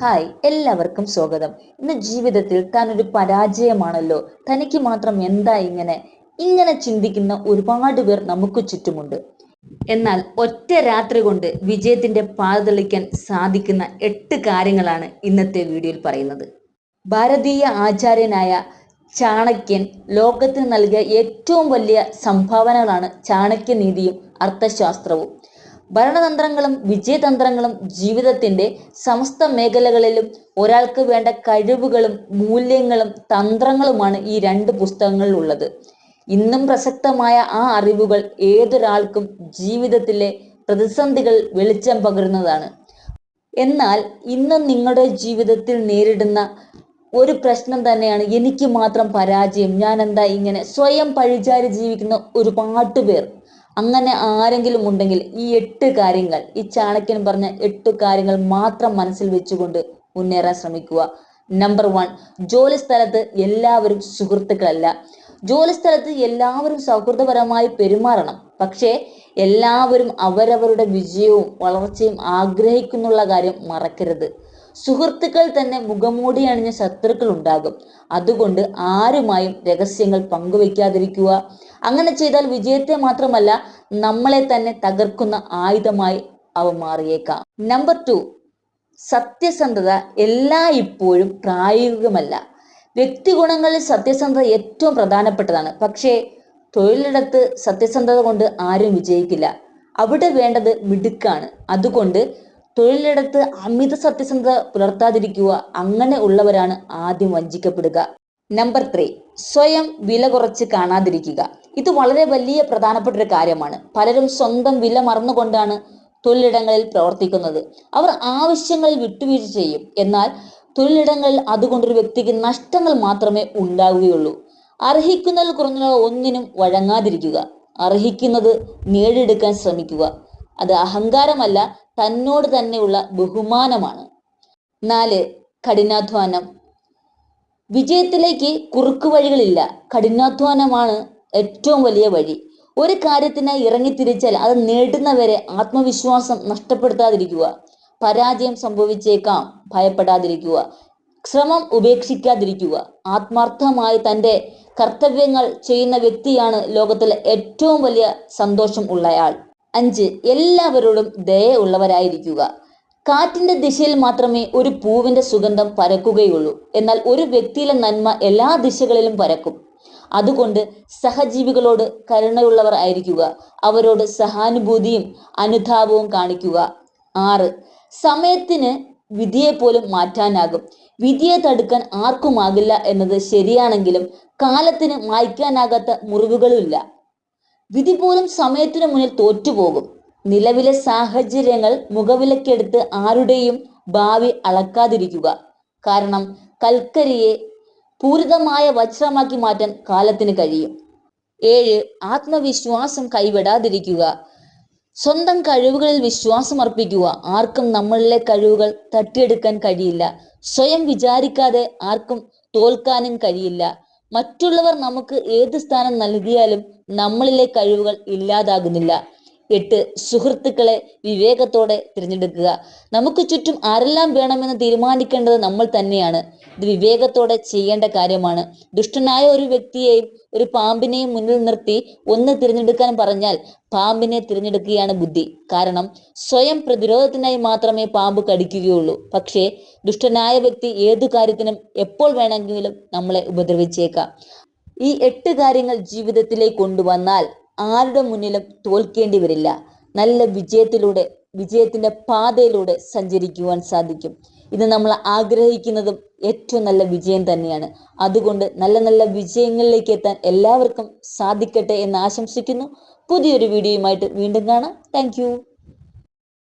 Hi എല്ലാവർക്കും സ്വാഗതം. ഇന്ന് ജീവിതത്തിൽ താൻ ഒരു പരാജയമാണല്ലോ. തനിക്ക് മാത്രം എന്താ ഇങ്ങനെ? ഇങ്ങനെ ചിന്തിക്കുന്ന ഒരുപാട് പേർ നമുക്ക് ചുറ്റുമുണ്ട്. എന്നാൽ ഒറ്റ രാത്രി കൊണ്ട് വിജയത്തിന്റെ പാത തെളിക്കാൻ സാധിക്കുന്ന എട്ട് കാര്യങ്ങളാണ് ഇന്നത്തെ വീഡിയോയിൽ പറയുന്നത്. ഭാരതീയ ആചാര്യനായ ചാണക്യൻ ലോകത്തിന് നൽകിയ ഏറ്റവും വലിയ സംഭാവനകളാണ് ചാണക്യനീതിയും അർത്ഥശാസ്ത്രവും. ഭരണതന്ത്രങ്ങളും വിജയതന്ത്രങ്ങളും ജീവിതത്തിന്റെ സമസ്ത മേഖലകളിലും ഒരാൾക്ക് വേണ്ട കഴിവുകളും മൂല്യങ്ങളും തന്ത്രങ്ങളുമാണ് ഈ രണ്ട് പുസ്തകങ്ങളിലുള്ളത്. ഇന്നും പ്രസക്തമായ ആ അറിവുകൾ ഏതൊരാൾക്കും ജീവിതത്തിലെ പ്രതിസന്ധികൾ വെളിച്ചം പകരുന്നതാണ്. എന്നാൽ ഇന്ന് നിങ്ങളുടെ ജീവിതത്തിൽ നേരിടുന്ന ഒരു പ്രശ്നം തന്നെയാണ് എനിക്ക് മാത്രം പരാജയം. ഞാൻ എന്താ ഇങ്ങനെ സ്വയം പഴിചാരി ജീവിക്കുന്ന ഒരുപാട് പേർ. അങ്ങനെ ആരെങ്കിലും ഉണ്ടെങ്കിൽ ഈ എട്ട് കാര്യങ്ങൾ ഈ ചാണക്യൻ പറഞ്ഞ എട്ട് കാര്യങ്ങൾ മാത്രം മനസ്സിൽ വെച്ചുകൊണ്ട് മുന്നേറാൻ ശ്രമിക്കുക. നമ്പർ വൺ ജോലി സ്ഥലത്ത് എല്ലാവരും സുഹൃത്തുക്കളല്ല. ജോലി സ്ഥലത്ത് എല്ലാവരും സൗഹൃദപരമായി പെരുമാറണം. പക്ഷേ എല്ലാവരും അവരവരുടെ വിജയവും വളർച്ചയും ആഗ്രഹിക്കുന്നുള്ള കാര്യം മറക്കരുത്. സുഹൃത്തുക്കൾ തന്നെ മുഖമൂടി അണിഞ്ഞ ശത്രുക്കൾ ഉണ്ടാകും. അതുകൊണ്ട് ആരുമായും രഹസ്യങ്ങൾ പങ്കുവെക്കാതിരിക്കുക. അങ്ങനെ ചെയ്താൽ വിജയത്തെ മാത്രമല്ല നമ്മളെ തന്നെ തകർക്കുന്ന ആയുധമായി അവ മാറിയേക്കാം. നമ്പർ ടു സത്യസന്ധത എല്ലാ ഇപ്പോഴും പ്രായോഗികമല്ല. വ്യക്തിഗുണങ്ങളിൽ സത്യസന്ധത ഏറ്റവും പ്രധാനപ്പെട്ടതാണ്. പക്ഷേ തൊഴിലിടത്ത് സത്യസന്ധത കൊണ്ട് ആരും വിജയിക്കില്ല. അവിടെ വേണ്ടത് മിടുക്കാണ്. അതുകൊണ്ട് തൊഴിലിടത്ത് അമിത സത്യസന്ധത പുലർത്താതിരിക്കുക അങ്ങനെ ഉള്ളവരാണ് ആദ്യം വഞ്ചിക്കപ്പെടുക. നമ്പർ ത്രീ സ്വയം വില കുറച്ച് കാണാതിരിക്കുക. ഇത് വളരെ വലിയ പ്രധാനപ്പെട്ട ഒരു കാര്യമാണ്. പലരും സ്വന്തം വില മറന്നുകൊണ്ടാണ് തൊഴിലിടങ്ങളിൽ പ്രവർത്തിക്കുന്നത്. അവർ ആവശ്യങ്ങൾ വിട്ടുവീഴ്ച ചെയ്യും. എന്നാൽ തൊഴിലിടങ്ങളിൽ അതുകൊണ്ടൊരു വ്യക്തിക്ക് നഷ്ടങ്ങൾ മാത്രമേ ഉണ്ടാവുകയുള്ളൂ. അർഹിക്കുന്നതിൽ കുറഞ്ഞ ഒന്നിനും വഴങ്ങാതിരിക്കുക. അർഹിക്കുന്നത് നേടിയെടുക്കാൻ ശ്രമിക്കുക. അത് അഹങ്കാരമല്ല തന്നോട് തന്നെയുള്ള ബഹുമാനമാണ്. നാല് കഠിനാധ്വാനം. വിജയത്തിലേക്ക് കുറുക്കു വഴികളില്ല. കഠിനാധ്വാനമാണ് ഏറ്റവും വലിയ വഴി. ഒരു കാര്യത്തിനായി ഇറങ്ങിത്തിരിച്ചാൽ അത് നേടുന്നവരെ ആത്മവിശ്വാസം നഷ്ടപ്പെടുത്താതിരിക്കുക പരാജയം സംഭവിച്ചേക്കാം ഭയപ്പെടാതിരിക്കുക ശ്രമം ഉപേക്ഷിക്കാതിരിക്കുക. ആത്മാർത്ഥമായി തന്റെ കർത്തവ്യങ്ങൾ ചെയ്യുന്ന വ്യക്തിയാണ് ലോകത്തിലെ ഏറ്റവും വലിയ സന്തോഷം ഉള്ളയാൾ അഞ്ച് എല്ലാവരോടും ദയ ഉള്ളവരായിരിക്കുക. കാറ്റിന്റെ ദിശയിൽ മാത്രമേ ഒരു പൂവിന്റെ സുഗന്ധം പരക്കുകയുള്ളൂ. എന്നാൽ ഒരു വ്യക്തിയിലെ നന്മ എല്ലാ ദിശകളിലും പരക്കും. അതുകൊണ്ട് സഹജീവികളോട് കരുണയുള്ളവർ ആയിരിക്കുക. അവരോട് സഹാനുഭൂതിയും അനുതാപവും കാണിക്കുക. ആറ് സമയത്തിന് വിധിയെ പോലും മാറ്റാനാകും. വിധിയെ തടുക്കാൻ ആർക്കുമാകില്ല എന്നത് ശരിയാണെങ്കിലും കാലത്തിന് മായ്ക്കാനാകാത്ത മുറിവുകളുമില്ല. വിധി പോലും സമയത്തിനു മുന്നിൽ തോറ്റുപോകും. നിലവിലെ സാഹചര്യങ്ങൾ മുഖവിലക്കെടുത്ത് ആരുടെയും ഭാവി അളക്കാതിരിക്കുക. കാരണം കൽക്കരിയെ പൂരിതമായ വജ്രമാക്കി മാറ്റാൻ കാലത്തിന് കഴിയും. ഏഴ് ആത്മവിശ്വാസം കൈവിടാതിരിക്കുക. സ്വന്തം കഴിവുകളിൽ വിശ്വാസം അർപ്പിക്കുക. ആർക്കും നമ്മളിലെ കഴിവുകൾ തട്ടിയെടുക്കാൻ കഴിയില്ല. സ്വയം വിചാരിക്കാതെ ആർക്കും തോൽക്കാനും കഴിയില്ല. മറ്റുള്ളവർ നമുക്ക് ഏത് സ്ഥാനം നൽകിയാലും നമ്മളിലെ കഴിവുകൾ ഇല്ലാതാകുന്നില്ല. എട്ട് സുഹൃത്തുക്കളെ വിവേകത്തോടെ തിരഞ്ഞെടുക്കുക. നമുക്ക് ചുറ്റും ആരെല്ലാം വേണമെന്ന് തീരുമാനിക്കേണ്ടത് നമ്മൾ തന്നെയാണ്. ഇത് വിവേകത്തോടെ ചെയ്യേണ്ട കാര്യമാണ്. ദുഷ്ടനായ ഒരു വ്യക്തിയെയും ഒരു പാമ്പിനെയും മുന്നിൽ നിർത്തി ഒന്ന് തിരഞ്ഞെടുക്കാൻ പറഞ്ഞാൽ പാമ്പിനെ തിരഞ്ഞെടുക്കുകയാണ് ബുദ്ധി. കാരണം സ്വയം പ്രതിരോധത്തിനായി മാത്രമേ പാമ്പ് കടിക്കുകയുള്ളൂ. പക്ഷേ ദുഷ്ടനായ വ്യക്തി ഏതു കാര്യത്തിനും എപ്പോൾ വേണമെങ്കിലും നമ്മളെ ഉപദ്രവിച്ചേക്കാം. ഈ എട്ട് കാര്യങ്ങൾ ജീവിതത്തിലേക്ക് കൊണ്ടുവന്നാൽ ആരുടെ മുന്നിലും തോൽക്കേണ്ടി വരില്ല. നല്ല വിജയത്തിലൂടെ വിജയത്തിന്റെ പാതയിലൂടെ സഞ്ചരിക്കുവാൻ സാധിക്കും. ഇത് നമ്മൾ ആഗ്രഹിക്കുന്നതും ഏറ്റവും നല്ല വിജയം തന്നെയാണ്. അതുകൊണ്ട് നല്ല നല്ല വിജയങ്ങളിലേക്ക് എത്താൻ എല്ലാവർക്കും സാധിക്കട്ടെ എന്ന് ആശംസിക്കുന്നു. പുതിയൊരു വീഡിയോയുമായിട്ട് വീണ്ടും കാണാം. താങ്ക്